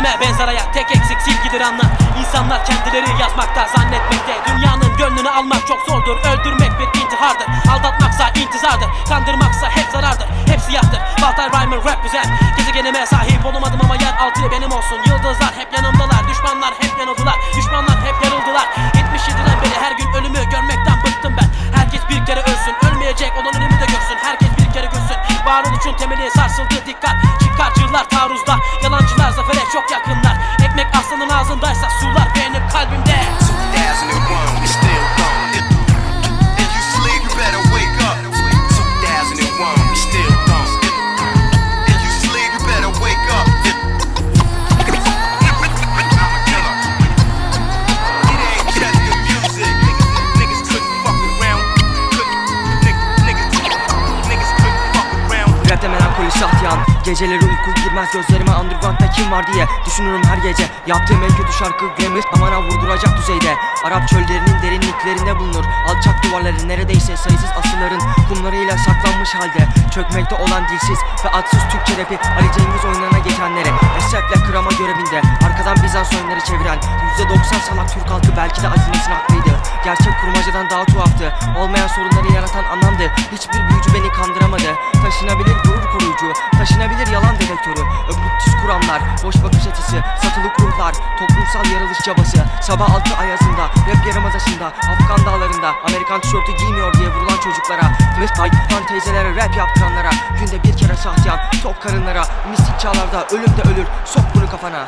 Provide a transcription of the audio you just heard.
Gezegene benzer hayat tek eksik silgidir anla İnsanlar kendileri yazmakta zannetmekte. Dünyanın gönlünü almak çok zordur. Öldürmek bir intihardır. Aldatmaksa intizardır. Kandırmaksa hep zarardır. Hep siyahtır. Walter Rhymer rap güzel. Gezegenime sahip olamadım ama yer altı benim olsun. Yıldızlar hep yanımdalar. Düşmanlar hep yanıldılar. Düşmanlar hep yarıldılar 77'den beri her gün ölümü görmekten bıktım ben. Herkes bir kere ölsün. Ölmeyecek olan ölümü de görsün. Herkes bir kere görsün. Varoluşun temeli sarsıldı. Dikkat sular benim kalbimde melankoli şahtiyan. Geceleri uyku girmez gözlerime underground'da kim var diye Düşünürüm her gece. Yaptığım en kötü şarkı Grammar Amana vurduracak düzeyde. Arap çöllerinin derinliklerinde bulunur Alçak duvarları neredeyse sayısız asırların Kumlarıyla saklanmış halde. Çökmekte olan dilsiz ve adsız Türkçe rapi Ali Cengiz oyunlarına geçenlere Esrefle kırama görevinde. Arkadan Bizans oyunları çeviren %90 salak Türk halkı belki de azimetin haklıydı Gerçek kurmacadan daha tuhaftı. Olmayan sorunları yaratan anlamdı Hiçbir büyücü beni kandıramadı. Taşınabilir Kuramlar Boş bakış açısı Satılık ruhlar Toplumsal yaralış çabası. Sabah altı ayazında Rap yarımadasında Afgan dağlarında Amerikan tişörtü giymiyor diye vurulan çocuklara Mesay fan teyzelere rap yaptıranlara Günde bir kere sahtiyan Tok karınlara Mistik çağlarda ölüm de ölür Sok bunu kafana